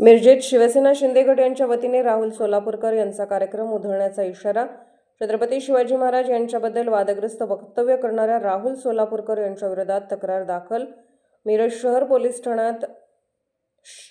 मिरजेत शिवसेना शिंदे गट यांच्या वतीने राहुल सोलापूरकर यांचा कार्यक्रम उधळण्याचा इशारा छत्रपती शिवाजी महाराज यांच्याबद्दल वादग्रस्त वक्तव्य करणाऱ्या राहुल सोलापूरकर यांच्याविरोधात तक्रार दाखल. मिरज शहर पोलीस ठाण्यात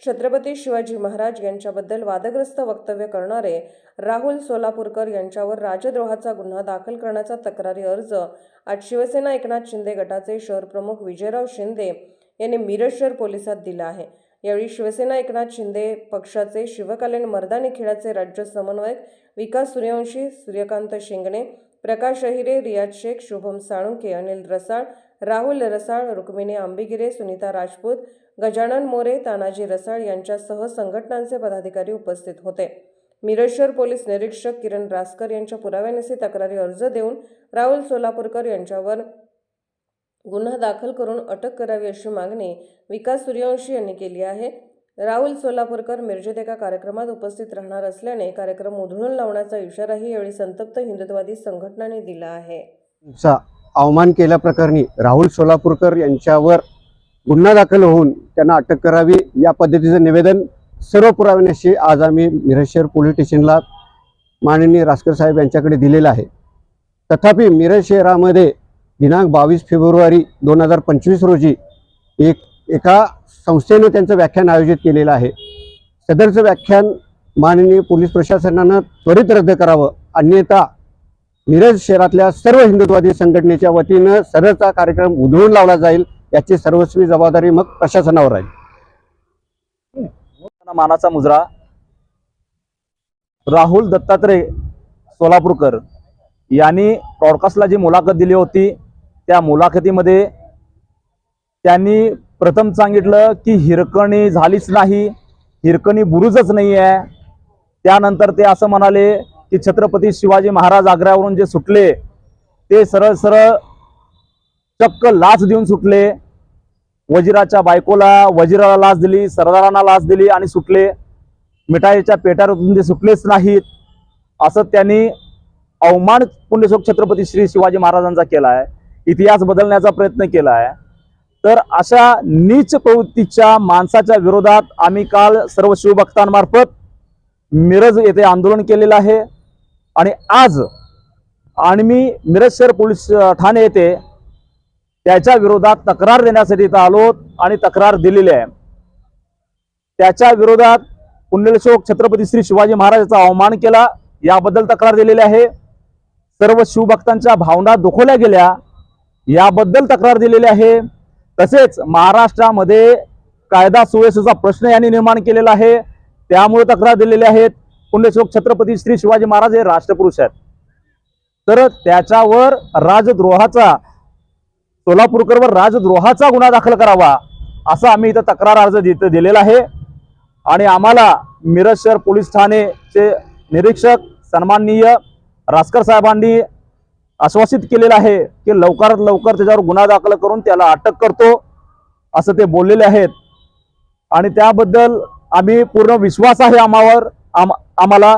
छत्रपती शिवाजी महाराज यांच्याबद्दल वादग्रस्त वक्तव्य करणारे राहुल सोलापूरकर यांच्यावर राजद्रोहाचा गुन्हा दाखल करण्याचा तक्रारी अर्ज आज शिवसेना एकनाथ शिंदे गटाचे शहर प्रमुख विजयराव शिंदे यांनी मिरज शहर पोलिसात दिला आहे. यावेळी शिवसेना एकनाथ शिंदे पक्षाचे शिवकालीन मर्दानी खेळाचे राज्य समन्वयक विकास सूर्यवंशी सूर्यकांत शिंगणे प्रकाश अहिरे रियाज शेख शुभम साळुंके अनिल रसाळ राहुल रसाळ रुक्मिणी आंबिगिरे सुनीता राजपूत गजानन मोरे तानाजी रसाळ यांच्यासह संघटनांचे पदाधिकारी उपस्थित होते. मिरजशहर पोलीस निरीक्षक किरण रासकर यांच्या पुराव्यानिशी तक्रारी अर्ज देऊन राहुल सोलापूरकर यांच्यावर गुन्हा दाखल करून अटक करावी अशी मागणी विकास सूर्यवंशी यांनी केली आहे. राहुल सोलापूरकर मिरजेत एका कार्यक्रमात उपस्थित राहणार असल्याने कार्यक्रम उधळून लावण्याचा इशाराही यावेळी संतप्त हिंदुत्ववादी संघटनांनी दिला आहे. चा अवमान केल्याप्रकरणी राहुल सोलापूरकर यांच्यावर गुन्हा दाखल होऊन त्यांना अटक करावी या पद्धतीचं निवेदन सर्व पुराव्याशी आज आम्ही मिरज शहर पोलीस स्टेशनला माननीय रासकर साहेब यांच्याकडे दिलेलं आहे. तथापि मिरज शहरामध्ये दिनांक बावीस फेब्रुवारी दोन हजार पंचवीस रोजी एक एका संस्थेनं त्यांचं व्याख्यान आयोजित केलेलं आहे. सदरचं व्याख्यान माननीय पोलीस प्रशासनानं त्वरित रद्द करावं. अन्यथा मिरज शहरातल्या सर्व हिंदुत्ववादी संघटनेच्या वतीनं सदरचा कार्यक्रम उधळून लावला जाईल याची सर्वस्वी जबाबदारी मग प्रशासनावर राहील. मानाचा मुजरा. राहुल दत्तात्रय सोलापूरकर यांनी ब्रॉडकास्टला जी मुलाखत दिली होती त्या मुलाखतीमध्ये त्यांनी प्रथम सांगितलं की हिरकणी झालीच नाही हिरकणी बुरुजच नाही आहे. त्यानंतर ते असं म्हणाले की छत्रपती शिवाजी महाराज आग्र्यावरून जे सुटले ते सरळ सरळ चक्क लाच देऊन सुटले. वजिराच्या बायकोला वजिराला लाच दिली सरदारांना लाच दिली आणि सुटले. मिठाईच्या पेटावरून ते सुटलेच नाहीत. असं त्यांनी अवमान पुण्यशोक छत्रपती श्री शिवाजी महाराजांचा केला आहे. इतिहास बदलण्याचा प्रयत्न केला आहे. तर अशा नीच प्रवृत्तीच्या माणसाच्या विरोधात आम्ही काल सर्व शिवभक्तांमार्फत मिरज येथे आंदोलन केलेलं आहे. आणि आज आणि मी मिरज शहर पोलीस ठाणे येथे त्याच्या विरोधात तक्रार देण्यासाठी इथं आलो आणि तक्रार दिलेली आहे. त्याच्या विरोधात पुण्यशोक छत्रपती श्री शिवाजी महाराजांचा अवमान केला याबद्दल तक्रार दिलेली आहे. सर्व शिवभक्तांच्या भावना दुखवल्या गेल्या. याबद्दल तक्रार दिलेली आहे. तसेच महाराष्ट्रामध्ये कायदा सुव्यवस्थेचा प्रश्न यांनी निर्माण केलेला आहे. त्यामुळे तक्रार दिलेली आहेत. पुण्यशोक छत्रपती श्री शिवाजी महाराज हे राष्ट्रपुरुष आहेत. तर त्याच्यावर राजद्रोहाचा सोलापूरकरवर राजद्रोहाचा गुन्हा दाखल करावा असा आम्ही इथं तक्रार अर्ज दित दिलेला आहे. आणि आम्हाला मिरज शहर पोलीस ठाणेचे निरीक्षक सन्माननीय रासकर साहेबांनी आश्वासित केलेलं आहे की लवकरात लवकर त्याच्यावर गुन्हा दाखल करून त्याला अटक करतो असं ते बोललेले आहेत. आणि त्याबद्दल आम्ही पूर्ण विश्वास आहे आम्हावर आम आम्हाला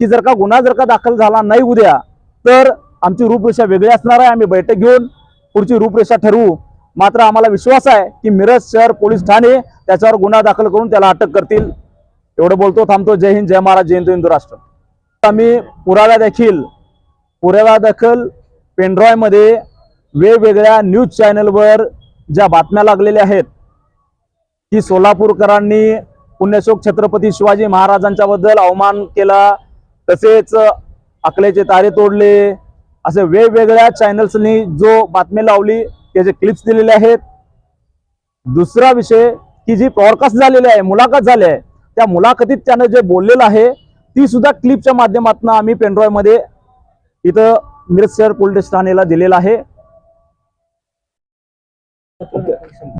की जर का गुन्हा जर का दाखल झाला नाही उद्या तर आमची रूपरेषा वेगळी असणार आहे. आम्ही बैठक घेऊन पुढची रूपरेषा ठरवू. मात्र आम्हाला विश्वास आहे की मिरज शहर पोलीस ठाणे त्याच्यावर गुन्हा दाखल करून त्याला अटक करतील. एवढं बोलतो थांबतो. जय हिंद जय महाराज जय हिंद हिंदू राष्ट्र. आम्ही पुराव्या देखील पुराव्या दाखल पेनड्रॉयमध्ये वेगवेगळ्या न्यूज चॅनलवर ज्या बातम्या लागलेल्या आहेत की सोलापूरकरांनी पुण्यशोक छत्रपती शिवाजी महाराजांच्या बद्दल अवमान केला तसेच अकलेचे तारे तोडले असे वेगवेगळ्या चॅनल्सनी जो बातमी लावली त्याचे क्लिप्स दिलेले आहेत. दुसरा विषय की जी पॉडकास्ट झालेली आहे मुलाखत झाली आहे त्या मुलाखतीत त्यानं जे बोललेलं आहे ती सुद्धा क्लिपच्या माध्यमातून आम्ही पेनड्रॉयमध्ये इथं मिरज शहर पोलीस ठाणेला दिलेला आहे.